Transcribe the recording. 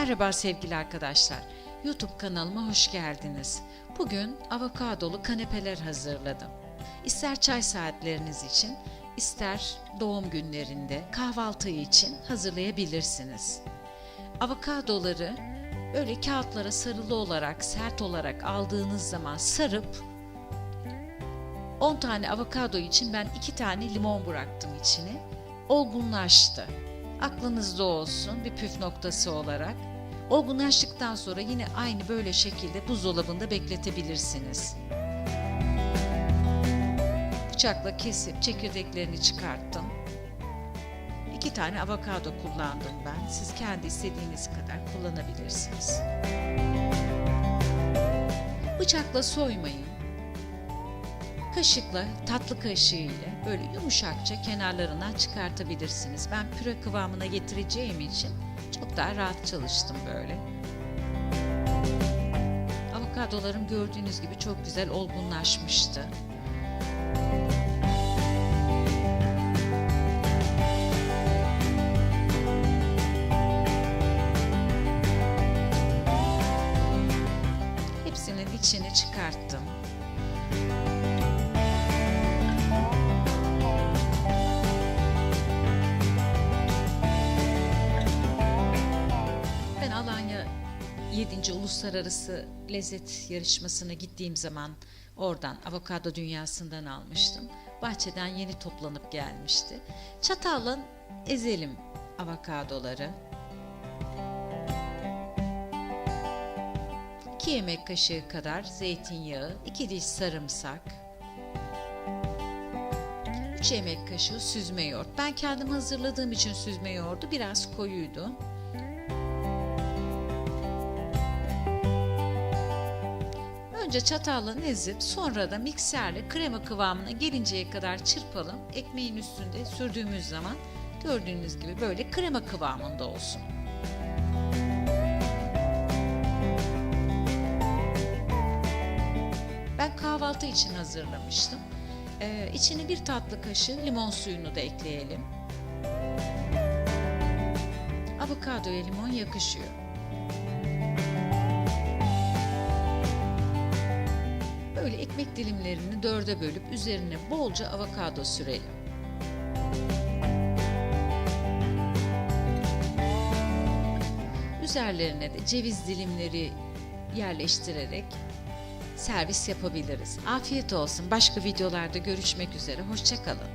Merhaba sevgili arkadaşlar. YouTube kanalıma hoş geldiniz. Bugün avokadolu kanepeler hazırladım. İster çay saatleriniz için, ister doğum günlerinde kahvaltı için hazırlayabilirsiniz. Avokadoları böyle kağıtlara sarılı olarak, sert olarak aldığınız zaman sarıp 10 tane avokado için ben 2 tane limon bıraktım içine. Olgunlaştı. Aklınızda olsun bir püf noktası olarak. Olgunlaştıktan sonra yine aynı böyle şekilde buzdolabında bekletebilirsiniz. Bıçakla kesip çekirdeklerini çıkarttım. İki tane avokado kullandım ben. Siz kendi istediğiniz kadar kullanabilirsiniz. Bıçakla soymayın kaşıkla, tatlı kaşığı ile böyle yumuşakça kenarlarından çıkartabilirsiniz. Ben püre kıvamına getireceğim için çok daha rahat çalıştım böyle. Avokadolarım gördüğünüz gibi çok güzel olgunlaşmıştı. Hepsinin içini çıkarttım. 7. Uluslararası Lezzet Yarışması'na gittiğim zaman oradan avokado dünyasından almıştım. Bahçeden yeni toplanıp gelmişti. Çatalla ezelim avokadoları. 2 yemek kaşığı kadar zeytinyağı, 2 diş sarımsak, 3 yemek kaşığı süzme yoğurt. Ben kendim hazırladığım için süzme yoğurdu biraz koyuydu. Önce çatalla ezip sonra da mikserle krema kıvamına gelinceye kadar çırpalım. Ekmeğin üstünde sürdüğümüz zaman gördüğünüz gibi böyle krema kıvamında olsun. Ben kahvaltı için hazırlamıştım. Ee, içine bir tatlı kaşığı limon suyunu da ekleyelim. Avokadoya limon yakışıyor. Böyle ekmek dilimlerini dörde bölüp üzerine bolca avokado sürelim. Üzerlerine de ceviz dilimleri yerleştirerek servis yapabiliriz. Afiyet olsun. Başka videolarda görüşmek üzere. Hoşçakalın.